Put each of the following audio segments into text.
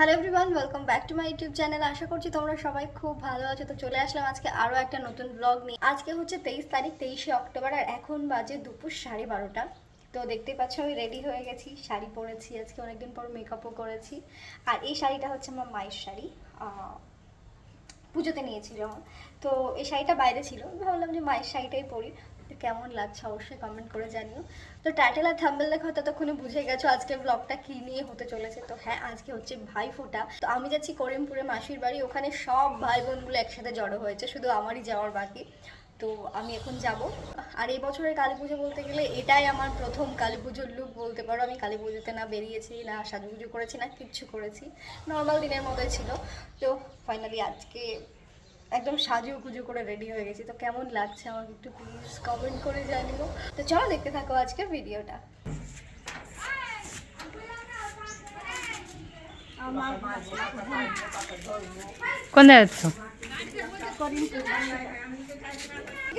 Hello everyone welcome back to my YouTube channel আশা করছি তোমরা সবাই খুব ভালো আছো। তো চলে আসলাম আজকে আরও একটা নতুন ব্লগ নিয়ে। আজকে হচ্ছে তেইশ তারিখ, তেইশে অক্টোবর, আর এখন বাজে দুপুর সাড়ে বারোটা। তো দেখতেই পাচ্ছ, আমি রেডি হয়ে গেছি, শাড়ি পরেছি, আজকে অনেকদিন পর মেকআপও করেছি। আর এই শাড়িটা হচ্ছে আমার মায়ের শাড়ি পুজোতে নিয়েছিল। তো এই শাড়িটা বাইরে ছিল। ভাবলাম যে মায়ের শাড়িটাই পরি। কেমন লাগছে অবশ্যই কমেন্ট করে জানিও। তো টাইটেল আর থাম্বেল দেখো ততক্ষণে বুঝে গেছো আজকে ব্লগটা কি নিয়ে হতে চলেছে। তো হ্যাঁ আজকে হচ্ছে ভাই ফোঁটা। তো আমি যাচ্ছি করিমপুরে মাসির বাড়ি, ওখানে সব ভাই বোনগুলো একসাথে জড়ো হয়েছে, শুধু আমারই যাওয়ার বাকি। তো আমি এখন যাব। আর এই বছরের কালী পুজো বলতে গেলে এটাই আমার প্রথম কালী পুজোর লুক বলতে পারো। আমি কালী পুজোতে না বেরিয়েছি, না সাজুগুজু করেছি, না কিচ্ছু করেছি। নর্মাল দিনের মতোই ছিল। তো ফাইনালি আজকে একদম সাজু গুজু করে রেডি হয়ে গেছি। তো কেমন লাগছে আমাকে একটু প্লিজ কমেন্ট করে জানিও। তো চলো দেখতে থাকো আজকের ভিডিওটা কোন যাচ্ছ?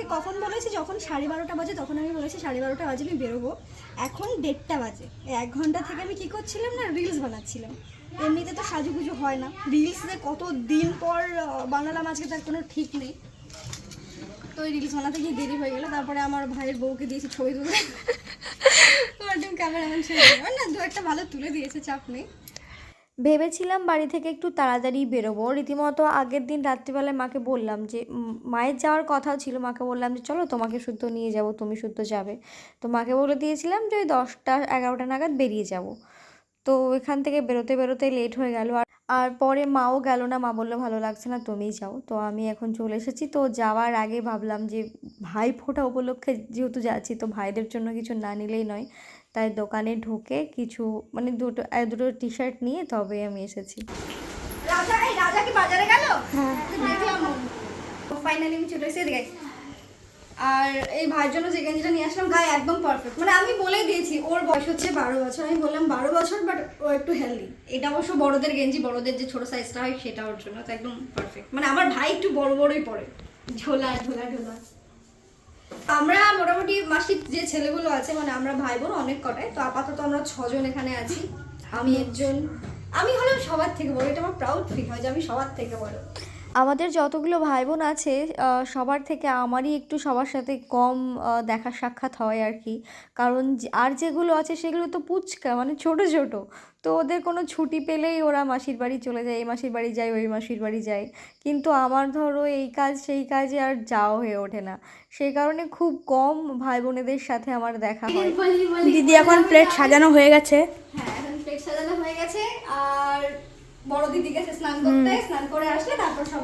কখন বলেছি? যখন সাড়ে বারোটা বাজে, তখন আমি বলেছি সাড়ে বারোটা বাজে আমি বেরোবো। এখন দেড়টা বাজে। এক ঘণ্টা থেকে আমি কি করছিলাম না রিলস বানাচ্ছিলাম। এমনিতে তো সাজুগুজু হয় না। রিলস যে কত দিন পর বানালাম, আজকে তার কোনো ঠিক নেই। তো ওই রিলস বানাতে গিয়ে দেরি হয়ে গেলো। তারপরে আমার ভাইয়ের বউকে দিয়েছি ছবি তুলে ক্যামেরাম্যান ছবি। না দু একটা ভালো তুলে দিয়েছে, চাপ নেই। ভেবেছিলাম বাড়ি থেকে একটু তাড়াতাড়ি বেরোবো। রীতিমতো আগের দিন রাত্রিবেলায় মাকে বললাম যে মায়ের যাওয়ার কথাও ছিল। মাকে বললাম যে, চলো তোমাকে শুদ্ধ নিয়ে যাব, তুমি শুদ্ধ যাবে। তো মাকে বলে দিয়েছিলাম যে, ওই দশটা এগারোটা নাগাদ বেরিয়ে যাব। তো এখান থেকে বেরোতে বেরোতে লেট হয়ে গেল আর আর পরে মাও গেল না। মা বলল, ভালো লাগছে না, তুমিই যাও। তো আমি এখন চলে এসেছি। তো যাওয়ার আগে ভাবলাম যে, ভাই ফোঁটা উপলক্ষে যেহেতু যাচ্ছি, তো ভাইদের জন্য কিছু না নিলেই নয়। তাই দোকানে ঢুকে কিছু মানে দুটো দুটো টি শার্ট নিয়ে তবে আমি এসেছি। রাজা এই রাজা কি বাজারে গেল? দেখলাম ফাইনালি আমি। চলে আর এই ভাইয়ের জন্য যে গেঞ্জিটা নিয়ে আসলাম গায়ে একদম পারফেক্ট মানে আমি বলেই দিয়েছি ওর বয়স হচ্ছে বারো বছর। আমি বললাম বারো বছর বাট ও একটু হেলদি এটা অবশ্য বড়দের গেঞ্জি বড়দের যে ছোট সাইজটা হয় সেটা ওর জন্য তো একদম পারফেক্ট মানে আমার ভাই একটু বড় বড়ই পরে। ঝোলা ঝোলা ঝোলা। আমরা মোটামুটি মাসিক যে ছেলেগুলো আছে মানে আমরা ভাই বোন অনেক কটায় তো আপাতত আমরা ছজন এখানে আছি। আমি একজন। আমি হলাম সবার থেকে বড়, এটা আমার প্রাউড ফিল হয় যে আমি সবার থেকে বড়। আমাদের যতগুলো ভাই বোন আছে সবার থেকে আমারই একটু সবার সাথে কম দেখা সাক্ষাৎ হয় আর কি। কারণ আর যেগুলো আছে, সেগুলো তো পুচকা মানে ছোট ছোট। তো ওদের কোনো ছুটি পেলেই ওরা মাসির বাড়ি চলে যায় এই মাসির বাড়ি যায় ওই মাসির বাড়ি যায়। কিন্তু আমার ধরো এই কাজ সেই কাজে আর যাওয়া হয়ে ওঠে না। সেই কারণে খুব কম ভাই বোনেদের সাথে আমার দেখা হয়। দিদি এখন প্লেট সাজানো হয়ে গেছে। হ্যাঁ এখন প্লেট সাজানো হয়ে গেছে। আর বড় দিদি গেছে স্নান করতে স্নান করে আসলে তারপর সব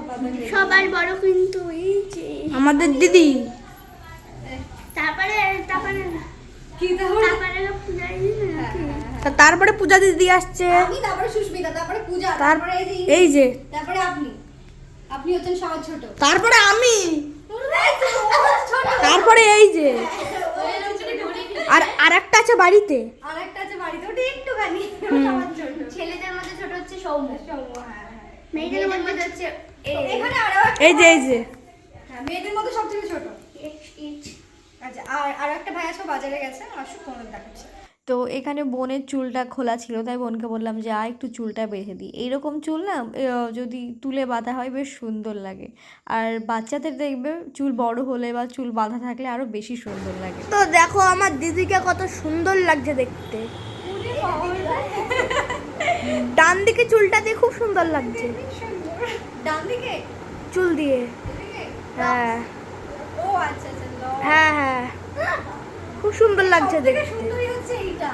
সবার বড় কিন্তু এই যে আমাদের দিদি। তারপরে তারপরে কি তাহলে? তারপরে পূজারি। তা তারপরে পূজা দিদি আসছে। আমি তারপরে সুস্মিতা তারপরে পূজা তারপরে এই যে এই যে। তারপরে আপনি। আপনি হচ্ছেন সবার ছোট। তারপরে আমি। তারপরে এই যে। আর একটা আছে বাড়িতে। আর একটা আছে বাড়িতে ওটা একটুখানি ছেলেদের মধ্যে ছোট হচ্ছে সৌম্য। সৌম্য, হ্যাঁ। মেয়েদের মধ্যে হচ্ছে এখানে আরও এই যে এই যে। হ্যাঁ, মেয়েদের মধ্যে সব থেকে ছোট। আচ্ছা আর আর একটা ভাই আছে বাজারে গেছে আসুক তোমাদের দেখাচ্ছে। তো এখানে বোনের চুলটা খোলা ছিল তাই বোনকে বললাম যে আ একটু চুলটা বেঁধে দিই এইরকম চুল না যদি তুলে বাঁধা হয় বেশ সুন্দর লাগে। আর বাচ্চাদের দেখবে চুল বড় হলে বা চুল বাঁধা থাকলে আরও বেশি সুন্দর লাগে। তো দেখো আমার দিদিকে কত সুন্দর লাগছে দেখতে। ডান দিকে চুলটা দিয়ে খুব সুন্দর লাগছে। ডান দিকে? চুল দিয়ে। হ্যাঁ। ও আচ্ছা আচ্ছা হ্যাঁ হ্যাঁ। খুব সুন্দর লাগছে দেখতে। সুন্দরী হচ্ছে এইটা।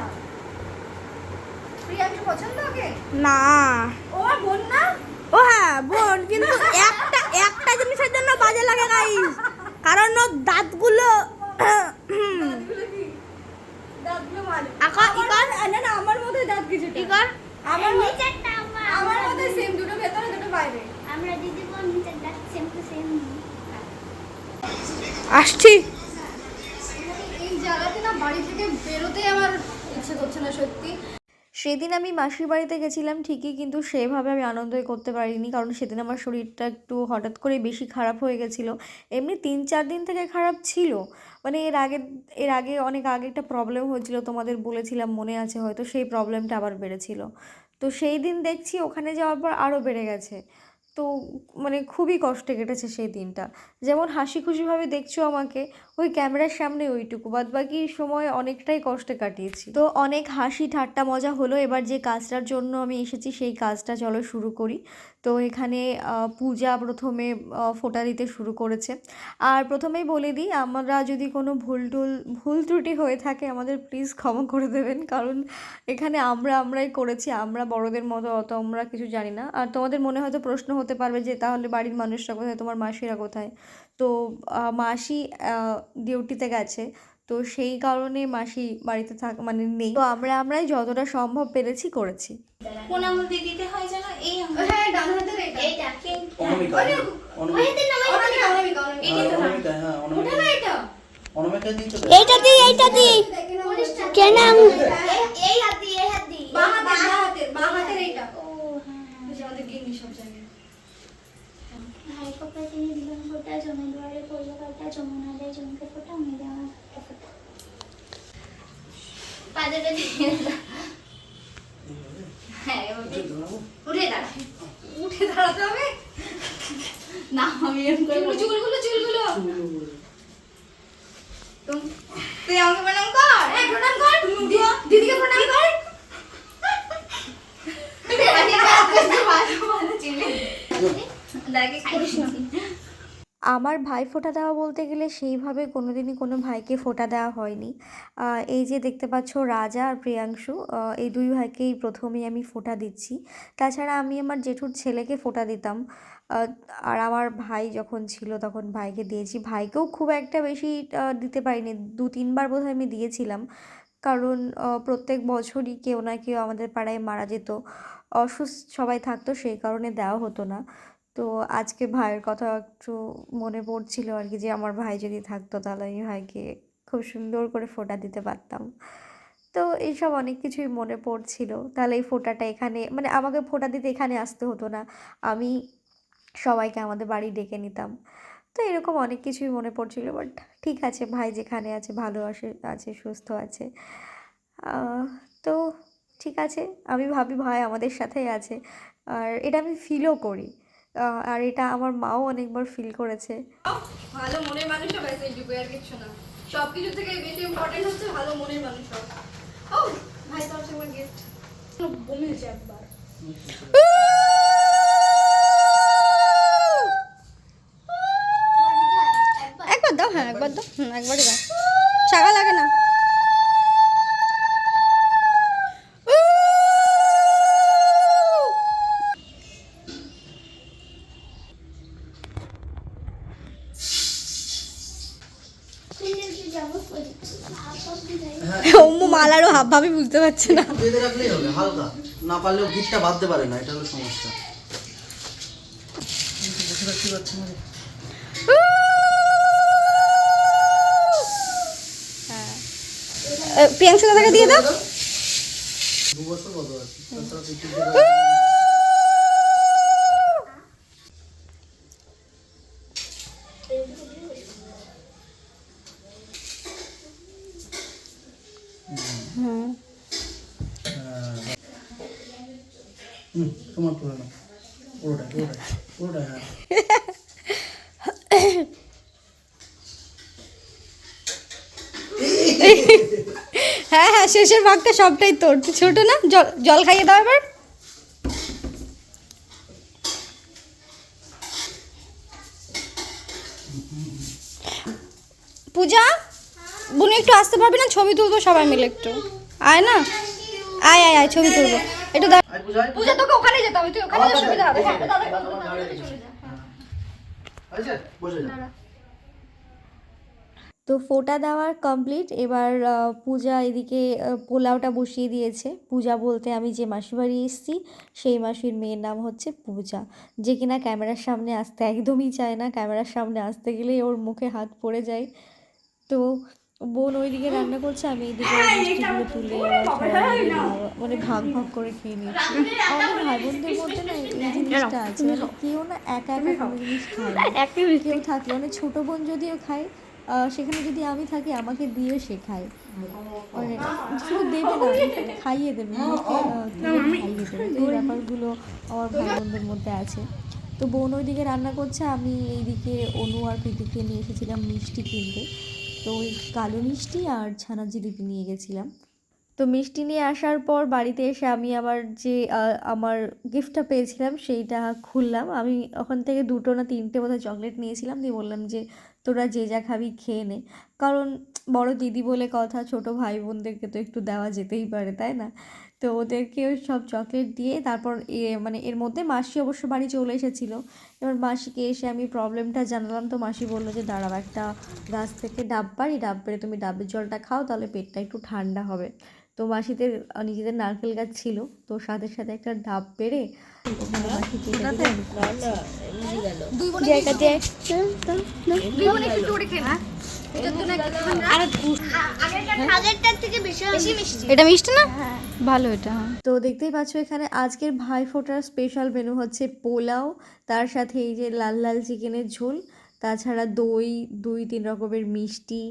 প্রিয়াঙ্কা পছন্দ ওকে? না। ও আমার বোন না? ও হ্যাঁ বোন কিন্তু একটা একটা জিনিসের জন্য বাজে লাগে গাইস কারণ ওর দাঁতগুলো দাঁতগুলো কি? দাঁতগুলো ভালো আকা আমার না না আমার মধ্যে দাঁত কিছুটা। আমার নিচেরটা আমার আমার সেম দুটো ভেতরে দুটো বাইরে। আমরা দিদি বোন নিচেরটা সেম টু সেম আসছি এই জায়গাতে না বাড়ি থেকে বেরোতেই আমার করছে না সত্যি। সেদিন আমি মাসির বাড়িতে গেছিলাম ঠিকই, কিন্তু সেভাবে আমি আনন্দই করতে পারিনি, কারণ সেদিন আমার শরীরটা একটু হঠাৎ করে বেশি খারাপ হয়ে গেছিল। এমনি তিন চার দিন থেকে খারাপ ছিল। মানে এর আগে এর আগে অনেক আগে একটা প্রবলেম হয়েছিল, তোমাদের বলেছিলাম মনে আছে হয়তো, সেই প্রবলেমটা আবার বেড়েছিল। তো সেই দিন দেখছি ওখানে যাওয়ার পর আরও বেড়ে গেছে। তো মানে খুবই কষ্টে কেটেছে সেই দিনটা। যেমন হাসি খুশিভাবে দেখছ আমাকে ওই ক্যামেরার সামনে ওইটুকু বাদ বাকি সময় অনেকটাই কষ্টে কাটিয়েছি। তো অনেক হাসি, ঠাট্টা, মজা হলো, এবার যে কাজটার জন্য আমি এসেছি সেই কাজটা চলো শুরু করি। তো এখানে পূজা প্রথমে ফোটা দিতে শুরু করেছে। আর প্রথমেই বলে দিই, আমরা যদি কোনো ভুল টুল ভুল ত্রুটি হয়ে থাকে, আমাদের প্লিজ ক্ষমা করে দেবেন। কারণ এখানে আমরা, আমরাই করেছি, আমরা বড়দের মতো অত আমরা কিছু জানি না। আর তোমাদের মনে হয়তো প্রশ্ন হতে পারবে যে, তাহলে বাড়ির মানুষরা কোথায়? তোমার মাসিরা কোথায়? তো মাসি ডিউটিতে গেছে। তো সেই কারণে মাসি বাড়িতে থাক মানে নেই। তো আমরা আমরাই যতটা সম্ভব পেরেছি করেছি। কোন আঙুল দিতে হয় যেন এই হ্যাঁ ডান হাতের এটা। এইটা অনামিকা অনামিকা, অনামিকা, অনামিকা। অনামিকা হ্যাঁ ওঠে এটা? অনামিকা দিই তো এইটা দি এইটা দি দেখি না, কেন এই হাত দিয়ে এই হাত দিয়ে। বাঁ হাতের, বাঁ হাতের, বাঁ হাতের এইটা। ও হ্যাঁ হ্যাঁ। ওই যে আমাদের গিন্নি সব জানে। ভাই কপালে তিনি ফোটা জমে দুয়ারে পড়ল কাটা যমুনা দেয় জমকে ফোটা ফোটা পাদাটা দিয়ে হ্যাঁ এভাবে উঠে দাঁড়া উঠে দাঁড়াতে হবে? না আমি এরকম করে চুল- চুলগুলো, চুলগুলো। তুই আমাকে প্রণাম কর এই, প্রণাম কর। দি- দিদিকে প্রণাম কর। আমার ভাই ফোঁটা দেওয়া বলতে গেলে সেইভাবে কোনোদিনই কোনো ভাইকে ফোঁটা দেওয়া হয়নি। এই যে দেখতে পাচ্ছ রাজা আর প্রিয়াংশু এই দুই ভাইকেই প্রথমেই আমি ফোঁটা দিচ্ছি। তাছাড়া আমি আমার জেঠুর ছেলেকে ফোঁটা দিতাম। আর আমার ভাই যখন ছিল তখন ভাইকে দিয়েছি। ভাইকেও খুব একটা বেশি দিতে পারিনি। দু তিনবার বোধহয় আমি দিয়েছিলাম। কারণ প্রত্যেক বছরই কেউ না কেউ আমাদের পাড়ায় মারা যেত। অসুস্থ সবাই থাকতো, সেই কারণে দেওয়া হতো না। তো আজকে ভাইয়ের কথা একটু মনে পড়ছিল আর কি যে আমার ভাই যদি থাকতো তাহলে আমি ভাইকে খুব সুন্দর করে ফোটা দিতে পারতাম। তো এইসব অনেক কিছুই মনে পড়ছিল। তাহলে এই ফোটাটা এখানে মানে আমাকে ফোঁটা দিতে এখানে আসতে হতো না। আমি সবাইকে আমাদের বাড়ি ডেকে নিতাম। তো এরকম অনেক কিছুই মনে পড়ছিল। বাট ঠিক আছে, ভাই যেখানে আছে, ভালো আসে, আছে, সুস্থ আছে। তো ঠিক আছে, আমি ভাবি ভাই আমাদের সাথেই আছে। আর এটা আমি ফিলও করি। আর এটা আমার মাও অনেকবার ফিল করেছে। ভালো মনের মানুষ হবে সেইটুকু আর কিচ্ছু না। সবকিছু থেকে বেশি ইম্পর্টেন্ট হচ্ছে ভালো মনের মানুষ হওয়া ও ভাই তো আমার গিফট বমি হয়েছে একবার। একবার দাও হ্যাঁ একবার দাও। হুম একবারই দাও। চাকা লাগে না অম্মু মালারও হাব ভাবি বুঝতে পারছে না। একটু বেঁধে রাখলেই হবে হালকা। না পারলেও গিটটা বাঁধতে পারে না এটা হলো সমস্যা। প্রিয়াংশু দাদাকে দিয়ে দাও। দু বছর কত আছে তাছাড়া পিছিয়ে দিয়ে হুম তোমার পুরো না পুরোটা পুরোটা পুরোটা হ্যাঁ হ্যাঁ হ্যাঁ শেষের ভাগটা সবটাই তোর। ছোট না জল জল খাইয়ে দাও এবার। পূজা বুনি একটু আসতে পারবি না? ছবি তুলবো সবাই মিলে একটু। আয় না। আয় আয় আয় ছবি তুলবো। একটু পূজা তোকে ওখানে যেতে হবে। তুই ওখানে হবে হ্যাঁ কাছে, আমার ঘাড়ে রেখেছি। আছে বসে যা তো ফোটা দেওয়ার কমপ্লিট এবার পূজা এদিকে পোলাওটা বসিয়ে দিয়েছে। পূজা বলতে আমি যে মাসির বাড়ি এসেছি সেই মাসির মেয়ের নাম হচ্ছে পূজা। যে কিনা ক্যামেরার সামনে আসতে একদমই চায় না। ক্যামেরার সামনে আসতে গেলেই ওর মুখে হাত পড়ে যায়। তো বোন ওইদিকে রান্না করছে আমি এইদিকে মিষ্টিগুলো তুলে মানে ভাগ ভাগ করে খেয়ে নিচ্ছি। আমাদের ভাই বোনদের মধ্যে না এই জিনিসটা আছে। মানে কেউ না একা একা কোনো জিনিস খায় না। কেউ থাকলে মানে ছোটো বোন যদিও খায় সেখানে যদি আমি থাকি আমাকে দিয়ে শেখায়। মানে শুধু দেবে না খাইয়ে দেবে খাইয়ে দেবে। এই ব্যাপারগুলো আমার ভাই বোনদের মধ্যে আছে। তো বোন ওইদিকে রান্না করছে আমি এইদিকে অনু আর প্রীতিকে নিয়ে এসেছিলাম মিষ্টি কিনতে। তো ওই কালো মিষ্টি আর ছানা জিলিপি নিয়ে গেছিলাম। তো মিষ্টি নিয়ে আসার পর বাড়িতে এসে আমি আবার যে আমার গিফটটা পেয়েছিলাম সেইটা খুললাম। আমি ওখান থেকে দুটো না তিনটে বোধহয় চকলেট নিয়েছিলাম। দিয়ে বললাম যে তোরা যে যা খাবি খেয়ে নে। কারণ বড় দিদি বলে কথা, ছোট ভাই বোনদেরকে তো একটু দেওয়া যেতেই পারে, তাই না? তো ওদেরকেও সব চকলেট দিয়ে তারপর এ মানে এর মধ্যে মাসি অবশ্য বাড়ি চলে এসেছিল। এবার মাসিকে এসে আমি প্রবলেমটা জানালাম। তো মাসি বলল যে, দাঁড়াও, একটা গাছ থেকে ডাব পারি ডাব পেরে তুমি ডাবের জলটা খাও, তাহলে পেটটা একটু ঠান্ডা হবে। তো মাসিদের নিজেদের নারকেল গাছ ছিল তো সাথে সাথে একটা ডাব পেরে ওখানে মাসি এটা মিষ্টি। না? ভালো এটা। হ্যাঁ তো দেখতেই পাচ্ছ এখানে আজকের ভাইফোঁটার স্পেশাল মেনু হচ্ছে পোলাও তার সাথে এই যে লাল লাল চিকেনের ঝোল তাছাড়া দই দুই তিন রকমের মিষ্টি।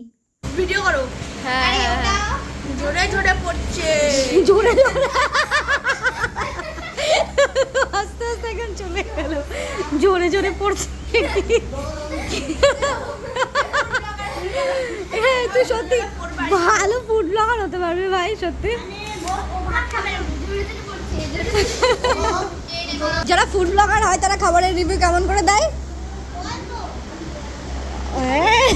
জোরে জোরে আস্তে আস্তে এখন চলে গেল। জোরে জোরে পড়ছে। হ্যাঁ তুই সত্যি ভালো ফুড ব্লগার হতে পারবি ভাই সত্যি। যারা ফুড ব্লগার হয় তারা খাবারের রিভিউ কেমন করে দেয়? হ্যাঁ।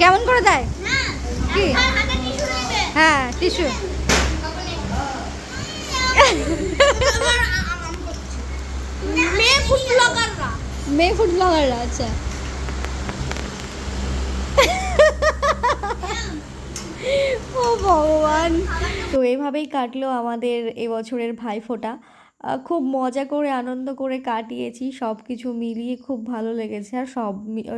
কেমন করে দেয়? হ্যাঁ টিস্যু। মেয়ে ফুড ব্লগাররা আচ্ছা। ও ভগবান। তো এভাবেই কাটলো আমাদের এবছরের ভাইফোঁটা খুব মজা করে আনন্দ করে কাটিয়েছি সব কিছু মিলিয়ে খুব ভালো লেগেছে। আর সব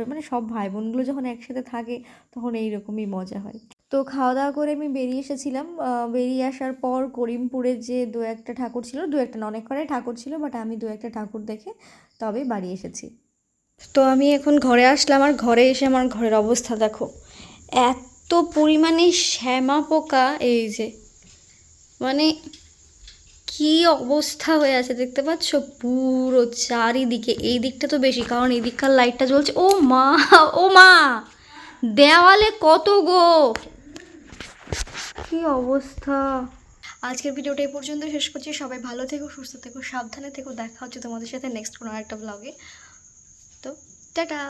মানে সব ভাই বোনগুলো যখন একসাথে থাকে তখন এইরকমই মজা হয়। তো খাওয়া দাওয়া করে আমি বেরিয়ে এসেছিলাম। বেরিয়ে আসার পর করিমপুরে যে দু একটা ঠাকুর ছিল, দু একটা অনেক কটাই ঠাকুর ছিল বাট আমি দু একটা ঠাকুর দেখে তবে বাড়ি এসেছি। তো আমি এখন ঘরে আসলাম আর ঘরে এসে আমার ঘরের অবস্থা দেখো। এত পরিমাণে শ্যামা পোকা, এই যে। মানে কি অবস্থা হয়ে আছে দেখতে পাচ্ছ? পুরো চারিদিকে, এই দিকটা তো বেশি, কারণ এই দিককার লাইটটা জ্বলছে। ও মা ও মা! দেওয়ালে কত গো? কি অবস্থা? আজকের ভিডিওটা এই পর্যন্ত শেষ করছি। সবাই ভালো থেকো, সুস্থ থেকো, সাবধানে থেকো। দেখা হচ্ছে তোমাদের সাথে নেক্সট কোনো একটা ব্লগে তো, টাটা!